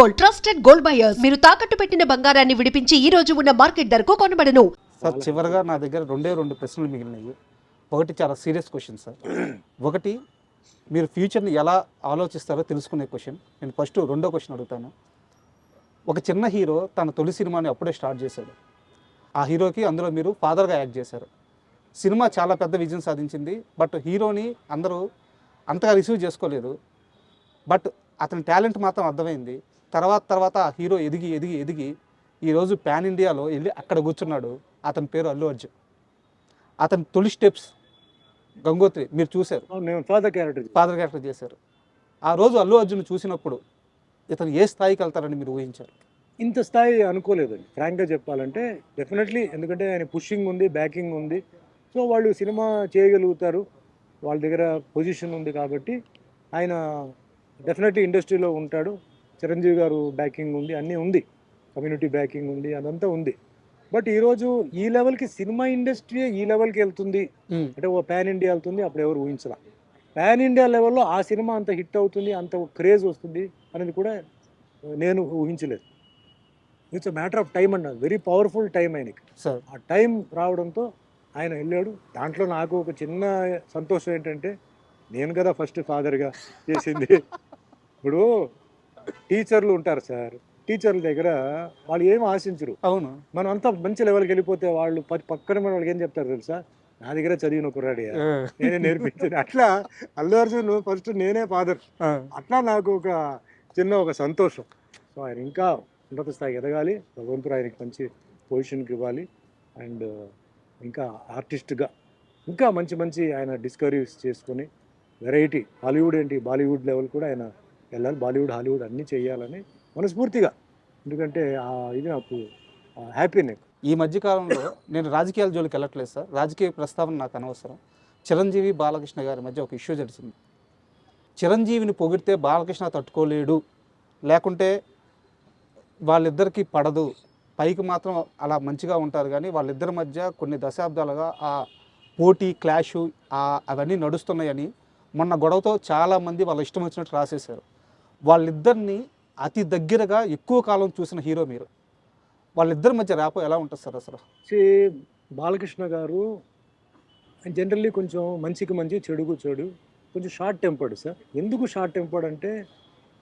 Gold trusted gold buyers. మీరు తాకట్టు పెట్టిన బంగారాన్ని విడిపించి ఈ రోజు ఉన్న మార్కెట్ ధరకు కొనబడను. సార్ చివరిగా నా దగ్గర రెండే రెండు ప్రశ్నలు మిగిలినాయి ఒకటి చాలా సీరియస్ క్వశ్చన్ సార్. ఒకటి మీరు ఫ్యూచర్ని ఎలా ఆలోచిస్తారో తెలుసుకునే క్వశ్చన్. నేను ఫస్ట్ రెండో క్వశ్చన్ అడుగుతాను. ఒక చిన్న హీరో తన తొలి సినిమాని అప్పుడే స్టార్ట్ చేశాడు. ఆ హీరోకి అందులో మీరు ఫాదర్గా యాక్ట్ చేశారు. సినిమా చాలా పెద్ద విజయం సాధించింది. బట్ హీరోని అందరూ అంతగా రిసీవ్ చేసుకోలేదు. బట్ అతని టాలెంట్ మాత్రం అర్థమైంది. తర్వాత తర్వాత ఆ హీరో ఎదిగి ఎదిగి ఎదిగి ఈరోజు పాన్ ఇండియాలో వెళ్ళి అక్కడ కూర్చున్నాడు. అతని పేరు అల్లు అర్జున్. అతని తొలి స్టెప్స్ గంగోత్రి మీరు చూశారు. ఫాదర్ క్యారెక్టర్ ఫాదర్ క్యారెక్టర్ చేశారు. ఆ రోజు అల్లు అర్జున్ చూసినప్పుడు ఇతను ఏ స్థాయికి వెళ్తారని మీరు ఊహించారు? ఇంత స్థాయి అనుకోలేదండి. ఫ్రాంక్గా చెప్పాలంటే డెఫినెట్లీ ఎందుకంటే ఆయన పుషింగ్ ఉంది బ్యాకింగ్ ఉంది. సో వాళ్ళు సినిమా చేయగలుగుతారు. వాళ్ళ దగ్గర పొజిషన్ ఉంది కాబట్టి ఆయన డెఫినెట్లీ ఇండస్ట్రీలో ఉంటాడు. చిరంజీవి గారు బ్యాకింగ్ ఉంది అన్నీ ఉంది. కమ్యూనిటీ బ్యాకింగ్ ఉంది అదంతా ఉంది. బట్ ఈరోజు ఈ లెవెల్కి సినిమా ఇండస్ట్రీ ఈ లెవెల్కి వెళ్తుంది? అంటే ఓ పాన్ ఇండియా వెళ్తుంది అప్పుడు ఎవరు ఊహించరా పాన్ ఇండియా లెవెల్లో ఆ సినిమా అంత హిట్ అవుతుంది అంత క్రేజ్ వస్తుంది అనేది కూడా నేను ఊహించలేదు. ఇట్స్ మ్యాటర్ ఆఫ్ టైం అన్న వెరీ పవర్ఫుల్ టైం ఆయనకి. సార్ ఆ టైం రావడంతో ఆయన వెళ్ళాడు. దాంట్లో నాకు ఒక చిన్న సంతోషం ఏంటంటే నేను కదా ఫస్ట్ ఫాదర్గా చేసింది. ఇప్పుడు టీచర్లు ఉంటారు సార్. టీచర్ల దగ్గర వాళ్ళు ఏం ఆశించరు. అవును. మనం అంతా మంచి లెవెల్కి వెళ్ళిపోతే వాళ్ళు పక్కన మన వాళ్ళకి ఏం చెప్తారు తెలుసా? నా దగ్గర చదివిన కుర్రాడి నేనే నేర్పించాను. అట్లా అల్లు అర్జున్ ఫస్ట్ నేనే ఫాదర్. అట్లా నాకు ఒక చిన్న ఒక సంతోషం. సో ఆయన ఇంకా ఉన్నత స్థాయికి ఎదగాలి. భగవంతుడు ఆయనకి మంచి పొజిషన్కి ఇవ్వాలి. అండ్ ఇంకా ఆర్టిస్ట్గా ఇంకా మంచి మంచి ఆయన డిస్కవరీస్ చేసుకొని వెరైటీ హాలీవుడ్ ఏంటి? బాలీవుడ్ లెవెల్ కూడా ఆయన వెళ్ళాలి బాలీవుడ్ హాలీవుడ్ అన్నీ చేయాలని మనస్ఫూర్తిగా. ఎందుకంటే ఇది నాకు హ్యాపీ నాకు. ఈ మధ్యకాలంలో నేను రాజకీయాల జోలికి వెళ్ళట్లేదు సార్. రాజకీయ ప్రస్తావన నాకు అనవసరం. చిరంజీవి బాలకృష్ణ గారి మధ్య ఒక ఇష్యూ జరిచింది చిరంజీవిని పొగిడితే బాలకృష్ణ తట్టుకోలేడు. లేకుంటే వాళ్ళిద్దరికీ పడదు. పైకి మాత్రం అలా మంచిగా ఉంటారు కానీ వాళ్ళిద్దరి మధ్య కొన్ని దశాబ్దాలుగా ఆ పోటీ క్లాషు అవన్నీ నడుస్తున్నాయని మొన్న గొడవతో చాలామంది వాళ్ళ ఇష్టం వచ్చినట్టు రాసేశారు. వాళ్ళిద్దరిని అతి దగ్గరగా ఎక్కువ కాలం చూసిన హీరో మీరు. వాళ్ళిద్దరి మధ్య ర్యాప్ ఎలా ఉంటుంది సార్ అసలు? బాలకృష్ణ గారు జనరల్లీ కొంచెం మంచికి మంచి చెడుకు చెడు కొంచెం షార్ట్ టెంపర్డ్ సార్. ఎందుకు షార్ట్ టెంపర్డ్ అంటే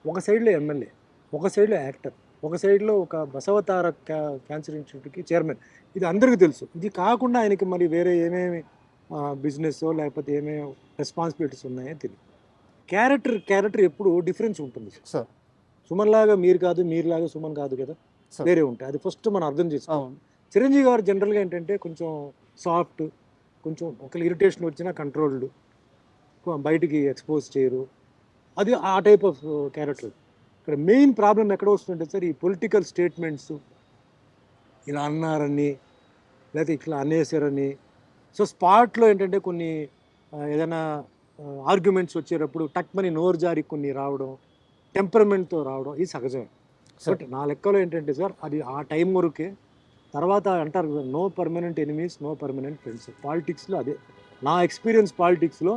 ఒక సైడ్లో ఎమ్మెల్యే ఒక సైడ్లో యాక్టర్ ఒక సైడ్లో ఒక బసవతార క్యా క్యాన్సర్ ఇన్స్టిట్యూట్కి చైర్మన్. ఇది అందరికీ తెలుసు. ఇది కాకుండా ఆయనకి మరి వేరే ఏమేమి బిజినెస్ లేకపోతే ఏమేమి రెస్పాన్సిబిలిటీస్ ఉన్నాయో తెలియదు క్యారెక్టర్ క్యారెక్టర్ ఎప్పుడు డిఫరెన్స్ ఉంటుంది సార్. సుమన్ లాగా మీరు కాదు మీరులాగా సుమన్ కాదు కదా? వేరే ఉంటాయి. అది ఫస్ట్ మనం అర్థం చేసుకోవాలి. చిరంజీవి గారు జనరల్గా ఏంటంటే కొంచెం సాఫ్ట్ కొంచెం ఒకళ్ళు ఇరిటేషన్ వచ్చినా కంట్రోల్డ్ బయటికి ఎక్స్పోజ్ చేయరు. అది ఆ టైప్ ఆఫ్ క్యారెక్టర్. ఇక్కడ మెయిన్ ప్రాబ్లం ఎక్కడ వస్తుందంటే సార్ ఈ పొలిటికల్ స్టేట్మెంట్స్ ఇలా అన్నారని లేకపోతే ఇట్లా అనేసారని సో స్పాట్లో ఏంటంటే కొన్ని ఏదైనా ఆర్గ్యుమెంట్స్ వచ్చేటప్పుడు టక్మని నోరు జారి కొన్ని రావడం టెంపర్మెంట్తో రావడం ఇది సహజమే. బట్ నా లెక్కలో ఏంటంటే సార్ అది ఆ టైం వరకే తర్వాత అంటారు no permanent enemies no permanent friends పాలిటిక్స్లో అదే. నా ఎక్స్పీరియన్స్ పాలిటిక్స్లో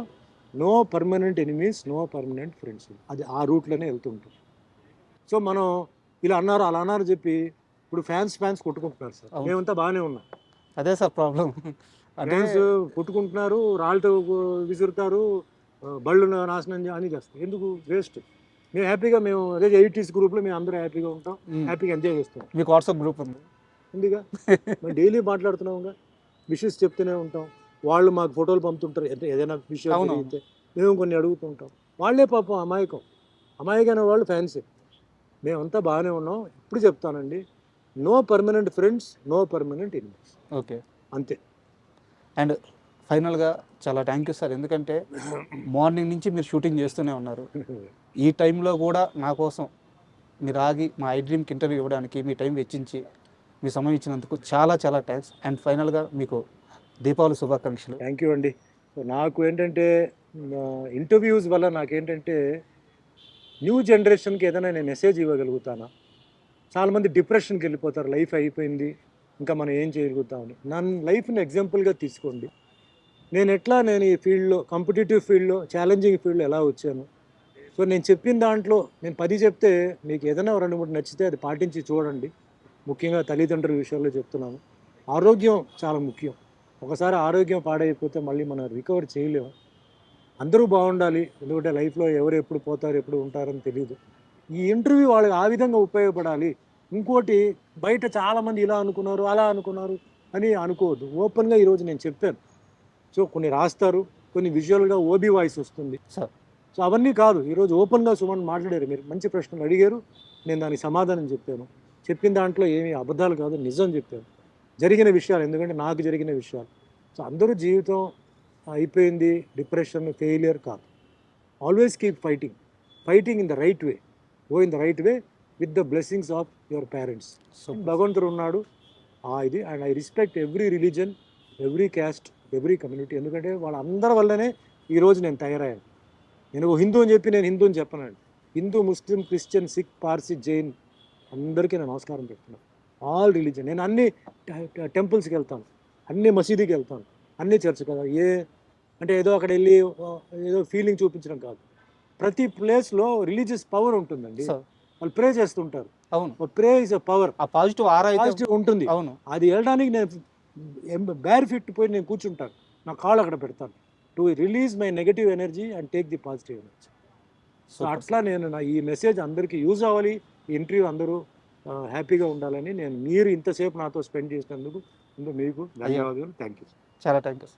no permanent enemies no permanent friends అది ఆ రూట్లోనే వెళ్తుంటాం సో మనం ఇలా అన్నారు అలా అన్నారు చెప్పి ఇప్పుడు ఫ్యాన్స్ ఫ్యాన్స్ కొట్టుకుంటున్నారు సార్. మేమంతా బాగానే ఉన్నాం. అదే సార్ ప్రాబ్లం ఫ్యాన్స్ కొట్టుకుంటున్నారు రాళ్ళతో విసురుతారు బళ్ళు నాశనం అని చేస్తారు ఎందుకు? వేస్ట్ మేము హ్యాపీగా మేము అదే ఎయిటీస్ గ్రూప్లో మేము అందరూ హ్యాపీగా ఉంటాం. హ్యాపీగా ఎంజాయ్ చేస్తాం. మీకు వాట్సాప్ గ్రూప్ ఉంది. ఉందిగా మేము డైలీ మాట్లాడుతున్నాంగా విషెస్ చెప్తూనే ఉంటాం. వాళ్ళు మాకు ఫోటోలు పంపుతుంటారు. అంటే ఏదైనా విషయం. జరిగితే మేము కొన్ని అడుగుతుంటాం. వాళ్ళే పాపం అమాయకం. అమాయకమైన వాళ్ళు ఫ్యాన్సీ మేమంతా బాగానే ఉన్నాం. ఇప్పుడు చెప్తానండి. No permanent friends no permanent enemies okay అంతే. అండ్ ఫైనల్గా చాలా థ్యాంక్ యూ సార్. ఎందుకంటే మార్నింగ్ నుంచి మీరు షూటింగ్ చేస్తూనే ఉన్నారు. ఈ టైంలో కూడా నా కోసం మీరు ఆగి మా ఐ డ్రీమ్కి ఇంటర్వ్యూ ఇవ్వడానికి మీ టైం వెచ్చించి మీ సమయం ఇచ్చినందుకు చాలా చాలా థ్యాంక్స్ అండ్ ఫైనల్గా మీకు దీపావళి శుభాకాంక్షలు. థ్యాంక్ యూ అండి. నాకు ఏంటంటే ఇంటర్వ్యూస్ వల్ల నాకేంటంటే న్యూ జనరేషన్కి ఏదైనా నేను మెసేజ్ ఇవ్వగలుగుతానా? చాలామంది డిప్రెషన్కి వెళ్ళిపోతారు. లైఫ్ అయిపోయింది. ఇంకా మనం ఏం చేయగలుగుతామని. నన్ను లైఫ్ని ఎగ్జాంపుల్గా తీసుకోండి. నేను ఎట్లా నేను ఈ ఫీల్డ్లో కాంపిటేటివ్ ఫీల్డ్లో ఛాలెంజింగ్ ఫీల్డ్లో ఎలా వచ్చాను? సో నేను చెప్పిన దాంట్లో నేను పది చెప్తే మీకు ఏదైనా రెండు మూడు నచ్చితే అది పాటించి చూడండి. ముఖ్యంగా తల్లిదండ్రుల విషయంలో చెప్తున్నాను. ఆరోగ్యం చాలా ముఖ్యం. ఒకసారి ఆరోగ్యం పాడైపోతే మళ్ళీ మనం రికవర్ చేయలేము. అందరూ బాగుండాలి. ఎందుకంటే లైఫ్లో ఎవరు ఎప్పుడు పోతారు ఎప్పుడు ఉంటారని తెలియదు ఈ ఇంటర్వ్యూ వాళ్ళకి ఆ విధంగా ఉపయోగపడాలి. ఇంకోటి బయట చాలామంది ఇలా అనుకున్నారు అలా అనుకున్నారు అని అనుకోవద్దు. ఓపెన్గా ఈరోజు నేను చెప్పాను. సో కొన్ని రాస్తారు కొన్ని విజువల్గా ఓబీ వాయిస్ వస్తుంది. సార్. సో అవన్నీ కాదు ఈరోజు ఓపెన్గా సుమన్ మాట్లాడారు. మీరు మంచి ప్రశ్నలు అడిగారు నేను దానికి సమాధానం చెప్పాను. చెప్పిన దాంట్లో ఏమీ అబద్ధాలు కాదు నిజం చెప్పాను. జరిగిన విషయాలు ఎందుకంటే నాకు జరిగిన విషయాలు. సో అందరూ జీవితం అయిపోయింది డిప్రెషన్ ఫెయిలియర్ కాదు. Always keep fighting fighting in the right way go in the right way with the blessings of your parents so భగవంతుడు ఉన్నాడు. ఆ ఇది and I respect every religion every caste every community ఎందుకంటే వాళ్ళందరి వల్లనే ఈరోజు నేను తయారయ్యాను. నేను హిందూ అని చెప్పి నేను హిందూ అని చెప్పనండి హిందూ ముస్లిం క్రిస్టియన్ సిక్ పార్సీ జైన్ అందరికీ నేను నమస్కారం పెడుతున్నాను ఆల్ రిలీజన్ నేను అన్ని టెంపుల్స్కి వెళ్తాను. అన్ని మసీదుకి వెళ్తాను. అన్ని చర్చ్ కదా ఏ అంటే ఏదో అక్కడ వెళ్ళి ఏదో ఫీలింగ్ చూపించడం కాదు. ప్రతి ప్లేస్లో రిలీజియస్ పవర్ ఉంటుందండి. వాళ్ళు ప్రే చేస్తుంటారు. అవును. ప్రే ఇస్ పవర్ ఆ పాజిటివ్ పాజిటివ్ ఉంటుంది. అవును. అది వెళ్ళడానికి నేను బ్యార్ ఫిట్ పోయి నేను కూర్చుంటాను. నా కాళ్ళు అక్కడ పెడతాను. To release my negative energy and take the positive energy so. అట్లా నేను నా ఈ మెసేజ్ అందరికీ యూజ్ అవ్వాలి. ఈ ఇంటర్వ్యూ అందరూ హ్యాపీగా ఉండాలని నేను మీరు ఇంతసేపు నాతో స్పెండ్ చేసినందుకు మీకు ధన్యవాదాలు. థ్యాంక్ యూ చాలా థ్యాంక్ యూ